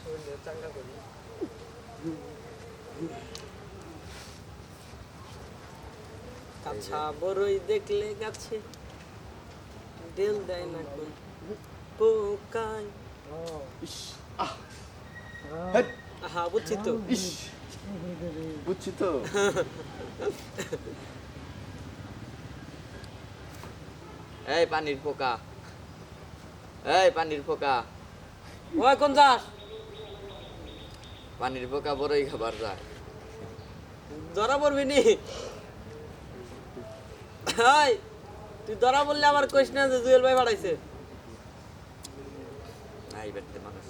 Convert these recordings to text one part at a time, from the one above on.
শরীরে চাঙ্গা করি আচ্ছা বড়ই দেখলে গাছে ডেল দেয় না কোন পোকায়। বুঝছি তো। বুঝছি তো। এই পানির পোকা। এই পানির পোকা। ওই কোন যাস? পানির পোকা বড়ই খাবার যায়। ধরা পড়বি নি? তুই ধরা বললে আবার কইস না যে জুয়েল ভাই বাড়াইছে। নাই বেটতে মানুষ।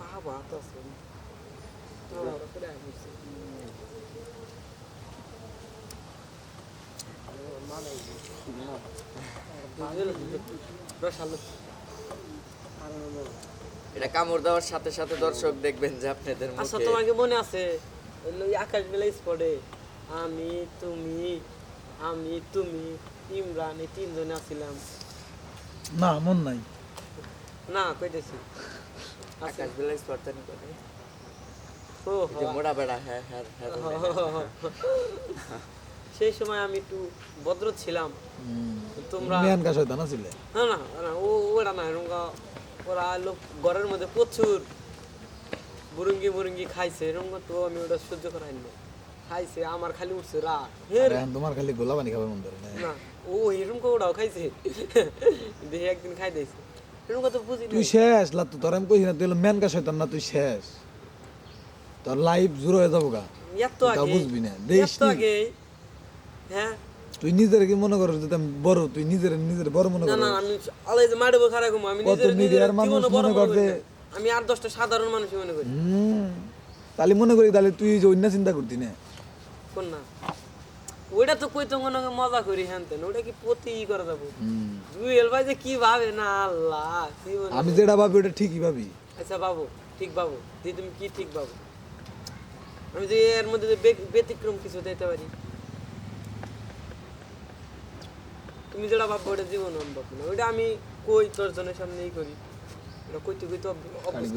বাবা তো এটা কামড় দেওয়ার সাথে সাথে দর্শক দেখবেন যে আপনাদের আচ্ছা তোমাকে মনে আছে? আকাশ বেলা স্পটে আমি তুমি আমি তুমি ইমরান এই তিনজনে আছিলাম। না মন নাই। না কইতেছি। আকাশ বেলা হ্যাঁ মোড়া বেড়া হ্যাঁ হ্যাঁ হ্যাঁ সেই সময় আমি একটু ভদ্র ছিলাম। তোমরা না না ও ওরা না এরকম ওরা লোক ঘরের মধ্যে প্রচুর বুরুঙ্গি বুরুঙ্গি খাইছে এরকম তো আমি ওটা সহ্য করাই না খাইছে আমার খালি উঠছে রাগ। তোমার খালি গোলা পানি খাবার মন ধরে না? না ও এরকম করে ওটাও খাইছে। দেখে একদিন খাই দিয়েছে। এরকম তো বুঝি তুই শেষ লাতু তোর আমি কইছি না তুই মেয়ান কাজ হইতাম না তুই শেষ। তোর লাইফ জুড়ো হয়ে যাব গা এত আগে বুঝবি না। দেশ আগে হ্যাঁ? তুই নিজের কি মনে করস যে আমি বড় তুই নিজের নিজের বড় মনে না না আমি আলাই যে বসে রাখব আমি নিজের নিজের মানুষ মনে করে করি যে- না। আমি আর দশটা সাধারণ মানুষ মনে করি। হুম। তাহলে মনে করি তাহলে তুই যে অন্য চিন্তা করতি না? কোন না? ওইটা তো কই তো মনে হয় মজা করি হ্যান তেন। ওটা কি প্রতি ই করা যাব? হুম। জুয়েল ভাই যে কি ভাবে? না আল্লাহ কি বলব? আমি যেটা ভাবি ওটা ঠিকই ভাবি। আচ্ছা বাবু ঠিক বাবু দি তুমি কি ঠিক বাবু আমি যে এর মধ্যে যে ব্যতিক্রম কিছু দিতে পারি। তুমি যেটা ভাববো ওটা জীবন আমি ভাববো না ওইটা আমি কই, তোর জনের সামনেই করি। কইতে কইতে